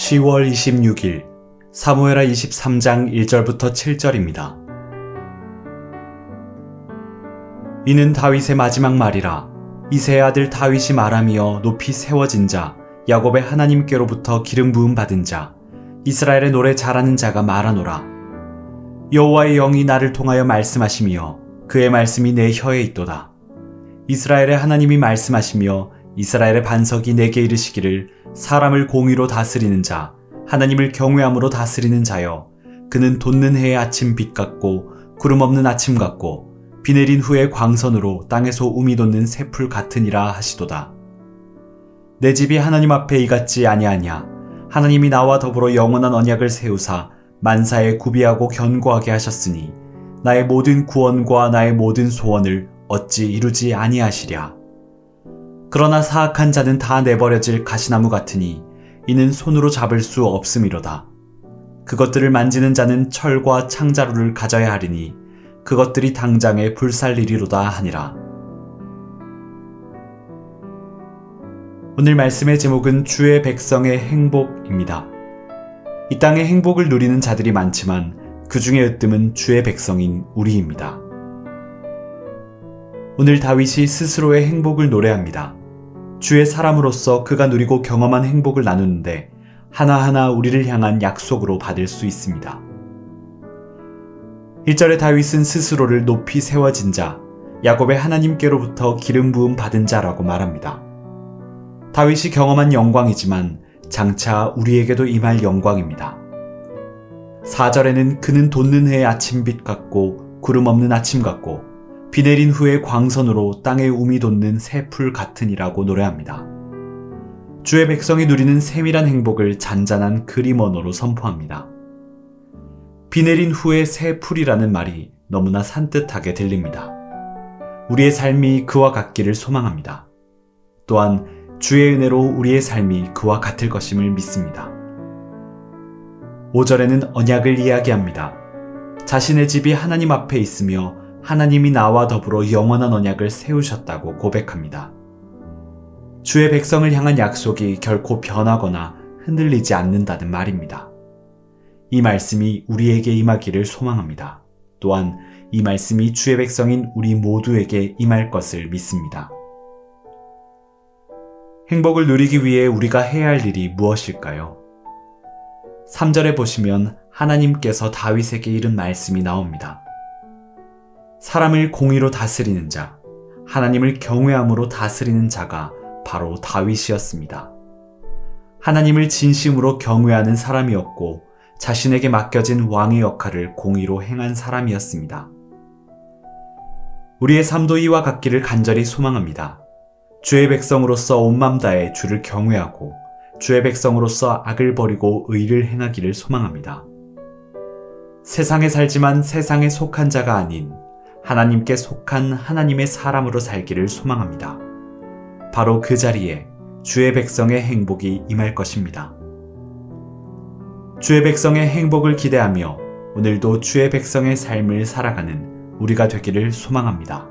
10월 26일 사무엘하 23장 1절부터 7절입니다. 이는 다윗의 마지막 말이라 이세의 아들 다윗이 말하며 높이 세워진 자 야곱의 하나님께로부터 기름 부음 받은 자 이스라엘의 노래 잘하는 자가 말하노라 여호와의 영이 나를 통하여 말씀하시며 그의 말씀이 내 혀에 있도다 이스라엘의 하나님이 말씀하시며 이스라엘의 반석이 내게 이르시기를 사람을 공의로 다스리는 자, 하나님을 경외함으로 다스리는 자여. 그는 돋는 해의 아침 빛 같고 구름 없는 아침 같고 비 내린 후의 광선으로 땅에서 우미 돋는 새풀 같으니라 하시도다. 내 집이 하나님 앞에 이같지 아니하냐. 하나님이 나와 더불어 영원한 언약을 세우사 만사에 구비하고 견고하게 하셨으니 나의 모든 구원과 나의 모든 소원을 어찌 이루지 아니하시랴. 그러나 사악한 자는 다 내버려질 가시나무 같으니 이는 손으로 잡을 수 없음이로다. 그것들을 만지는 자는 철과 창자루를 가져야 하리니 그것들이 당장에 불살리리로다 하니라. 오늘 말씀의 제목은 주의 백성의 행복입니다. 이 땅에 행복을 누리는 자들이 많지만 그 중에 으뜸은 주의 백성인 우리입니다. 오늘 다윗이 스스로의 행복을 노래합니다. 주의 사람으로서 그가 누리고 경험한 행복을 나누는데 하나하나 우리를 향한 약속으로 받을 수 있습니다. 1절에 다윗은 스스로를 높이 세워진 자, 야곱의 하나님께로부터 기름 부음 받은 자라고 말합니다. 다윗이 경험한 영광이지만 장차 우리에게도 임할 영광입니다. 4절에는 그는 돋는 해의 아침빛 같고 구름 없는 아침 같고 비 내린 후에 광선으로 땅에 우미 돋는 새풀 같으니라고 노래합니다. 주의 백성이 누리는 세밀한 행복을 잔잔한 그림 언어로 선포합니다. 비 내린 후에 새 풀이라는 말이 너무나 산뜻하게 들립니다. 우리의 삶이 그와 같기를 소망합니다. 또한 주의 은혜로 우리의 삶이 그와 같을 것임을 믿습니다. 5절에는 언약을 이야기합니다. 자신의 집이 하나님 앞에 있으며 하나님이 나와 더불어 영원한 언약을 세우셨다고 고백합니다. 주의 백성을 향한 약속이 결코 변하거나 흔들리지 않는다는 말입니다. 이 말씀이 우리에게 임하기를 소망합니다. 또한 이 말씀이 주의 백성인 우리 모두에게 임할 것을 믿습니다. 행복을 누리기 위해 우리가 해야 할 일이 무엇일까요? 3절에 보시면 하나님께서 다윗에게 이른 말씀이 나옵니다. 사람을 공의로 다스리는 자, 하나님을 경외함으로 다스리는 자가 바로 다윗이었습니다. 하나님을 진심으로 경외하는 사람이었고 자신에게 맡겨진 왕의 역할을 공의로 행한 사람이었습니다. 우리의 삶도 이와 같기를 간절히 소망합니다. 주의 백성으로서 온맘 다해 주를 경외하고 주의 백성으로서 악을 버리고 의를 행하기를 소망합니다. 세상에 살지만 세상에 속한 자가 아닌 하나님께 속한 하나님의 사람으로 살기를 소망합니다. 바로 그 자리에 주의 백성의 행복이 임할 것입니다. 주의 백성의 행복을 기대하며 오늘도 주의 백성의 삶을 살아가는 우리가 되기를 소망합니다.